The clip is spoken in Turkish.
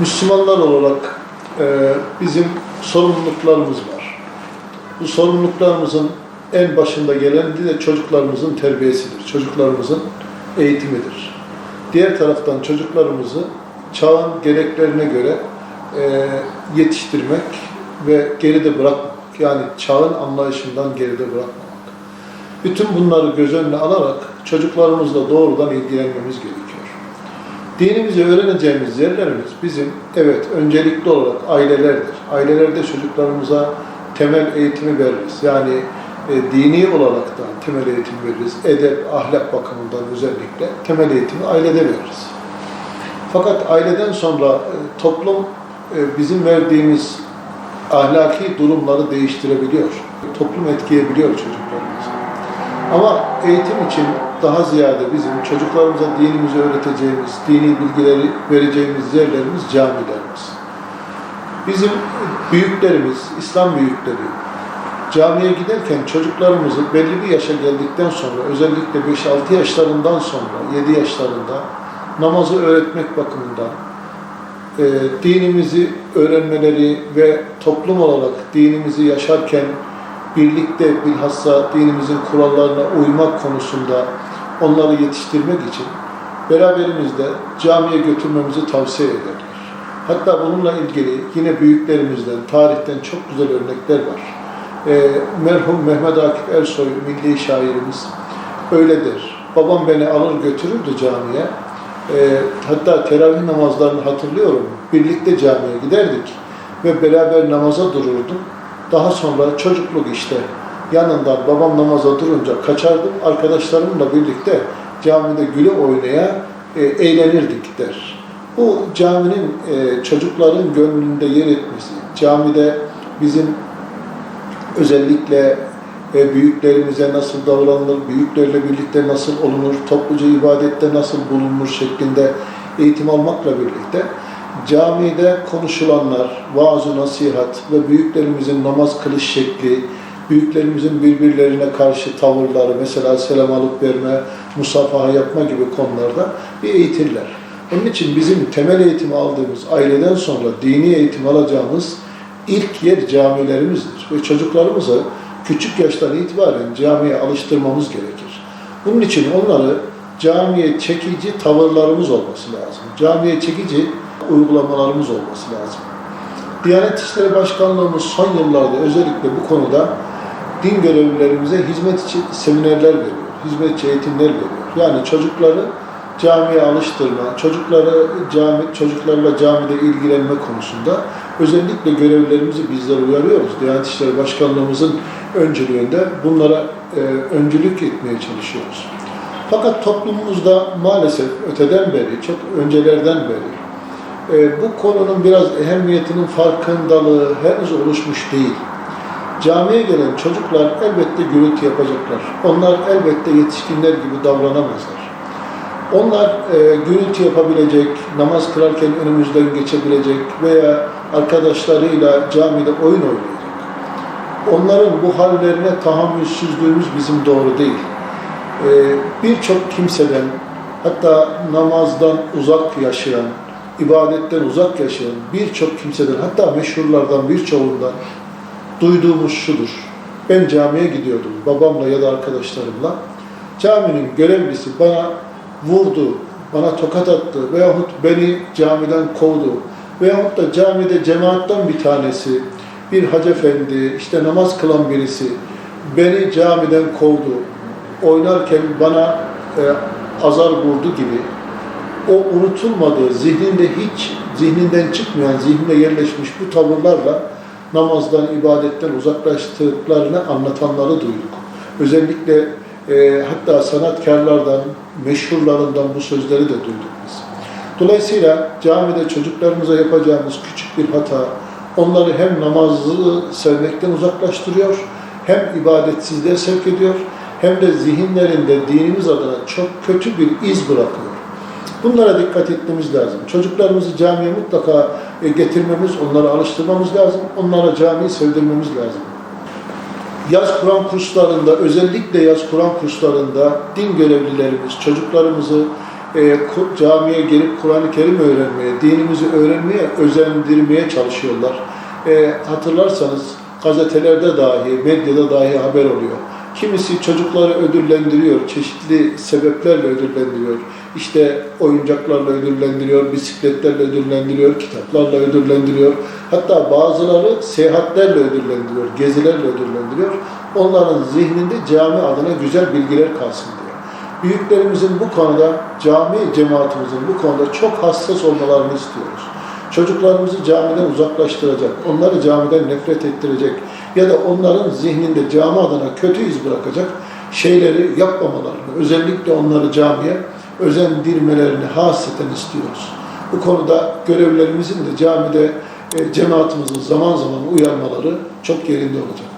Müslümanlar olarak e, bizim sorumluluklarımız var. Bu sorumluluklarımızın en başında gelen de çocuklarımızın terbiyesidir. Çocuklarımızın eğitimidir. Diğer taraftan çocuklarımızı çağın gereklerine göre e, yetiştirmek ve geride bırakmamak. Yani çağın anlayışından geride bırakmamak. Bütün bunları göz önüne alarak çocuklarımızla doğrudan ilgilenmemiz gerekiyor. Dinimizi öğreneceğimiz yerlerimiz bizim evet öncelikli olarak ailelerdir. Ailelerde çocuklarımıza temel eğitimi veririz. Yani e, dini olaraktan temel eğitim veririz. Edep, ahlak bakımından özellikle temel eğitimi ailede veririz. Fakat aileden sonra e, toplum e, bizim verdiğimiz ahlaki durumları değiştirebiliyor. Toplum etkileyebiliyor çocuklarımızı. Ama eğitim için daha ziyade bizim çocuklarımıza dinimizi öğreteceğimiz, dini bilgileri vereceğimiz yerlerimiz camilerimiz. Bizim büyüklerimiz, İslam büyükleri camiye giderken çocuklarımızı belli bir yaşa geldikten sonra özellikle 5-6 yaşlarından sonra 7 yaşlarında namazı öğretmek bakımından e, dinimizi öğrenmeleri ve toplum olarak dinimizi yaşarken birlikte bilhassa dinimizin kurallarına uymak konusunda onları yetiştirmek için beraberimizde camiye götürmemizi tavsiye ederler. Hatta bununla ilgili yine büyüklerimizden, tarihten çok güzel örnekler var. E, merhum Mehmet Akif Ersoy, milli şairimiz öyledir. Babam beni alır götürürdü camiye. E, hatta teravih namazlarını hatırlıyorum. Birlikte camiye giderdik ve beraber namaza dururduk. Daha sonra çocukluk işte yanından babam namaza durunca kaçardım. Arkadaşlarımla birlikte camide güle oynaya e, eğlenirdik der. Bu caminin e, çocukların gönlünde yer etmesi, camide bizim özellikle e, büyüklerimize nasıl davranılır, büyüklerle birlikte nasıl olunur, topluca ibadette nasıl bulunur şeklinde eğitim almakla birlikte camide konuşulanlar, vaaz nasihat ve büyüklerimizin namaz kılış şekli, büyüklerimizin birbirlerine karşı tavırları, mesela selam alıp verme, musafaha yapma gibi konularda bir eğitirler. Onun için bizim temel eğitimi aldığımız aileden sonra dini eğitim alacağımız ilk yer camilerimizdir. Ve çocuklarımızı küçük yaştan itibaren camiye alıştırmamız gerekir. Bunun için onları camiye çekici tavırlarımız olması lazım. Camiye çekici uygulamalarımız olması lazım. Diyanet İşleri Başkanlığımız son yıllarda özellikle bu konuda din görevlilerimize hizmet için seminerler veriyor, hizmetçi eğitimler veriyor. Yani çocukları camiye alıştırma, çocukları cami, çocuklarla camide ilgilenme konusunda özellikle görevlilerimizi bizler uyarıyoruz. Diyanet İşleri Başkanlığımızın öncülüğünde bunlara e, öncülük etmeye çalışıyoruz. Fakat toplumumuzda maalesef öteden beri, çok öncelerden beri e, bu konunun biraz ehemmiyetinin farkındalığı henüz oluşmuş değil. Camiye gelen çocuklar elbette gürültü yapacaklar. Onlar elbette yetişkinler gibi davranamazlar. Onlar e, gürültü yapabilecek, namaz kılarken önümüzden geçebilecek veya arkadaşlarıyla camide oyun oynayacak. Onların bu hallerine tahammülsüzlüğümüz bizim doğru değil. E, Birçok kimseden, hatta namazdan uzak yaşayan, ibadetten uzak yaşayan birçok kimseden, hatta meşhurlardan birçoğundan duyduğumuz şudur. Ben camiye gidiyordum babamla ya da arkadaşlarımla. Caminin görevlisi bana vurdu, bana tokat attı veyahut beni camiden kovdu veyahut da camide cemaattan bir tanesi, bir hacı efendi, işte namaz kılan birisi beni camiden kovdu. Oynarken bana e, azar vurdu gibi o unutulmadığı, zihninde hiç, zihninden çıkmayan, zihninde yerleşmiş bu tavırlarla namazdan, ibadetten uzaklaştıklarını anlatanları duyduk. Özellikle e, hatta sanatkarlardan, meşhurlarından bu sözleri de duyduk biz. Dolayısıyla camide çocuklarımıza yapacağımız küçük bir hata, onları hem namazı sevmekten uzaklaştırıyor, hem ibadetsizliğe sevk ediyor, hem de zihinlerinde dinimiz adına çok kötü bir iz bırakıyor. Bunlara dikkat etmemiz lazım. Çocuklarımızı camiye mutlaka getirmemiz, onları alıştırmamız lazım. Onlara camiyi sevdirmemiz lazım. Yaz Kur'an kurslarında, özellikle yaz Kur'an kurslarında din görevlilerimiz çocuklarımızı e, camiye gelip Kur'an-ı Kerim öğrenmeye, dinimizi öğrenmeye, özendirmeye çalışıyorlar. E, hatırlarsanız gazetelerde dahi, medyada dahi haber oluyor. Kimisi çocukları ödüllendiriyor, çeşitli sebeplerle ödüllendiriyor. İşte oyuncaklarla ödüllendiriyor, bisikletlerle ödüllendiriyor, kitaplarla ödüllendiriyor. Hatta bazıları seyahatlerle ödüllendiriyor, gezilerle ödüllendiriyor. Onların zihninde cami adına güzel bilgiler kalsın diye. Büyüklerimizin bu konuda, cami cemaatimizin bu konuda çok hassas olmalarını istiyoruz. Çocuklarımızı camiden uzaklaştıracak, onları camiden nefret ettirecek ya da onların zihninde cami adına kötü iz bırakacak şeyleri yapmamalarını, özellikle onları camiye özendirmelerini hasreten istiyoruz. Bu konuda görevlerimizin de camide e, cemaatimizin zaman zaman uyarmaları çok yerinde olacak.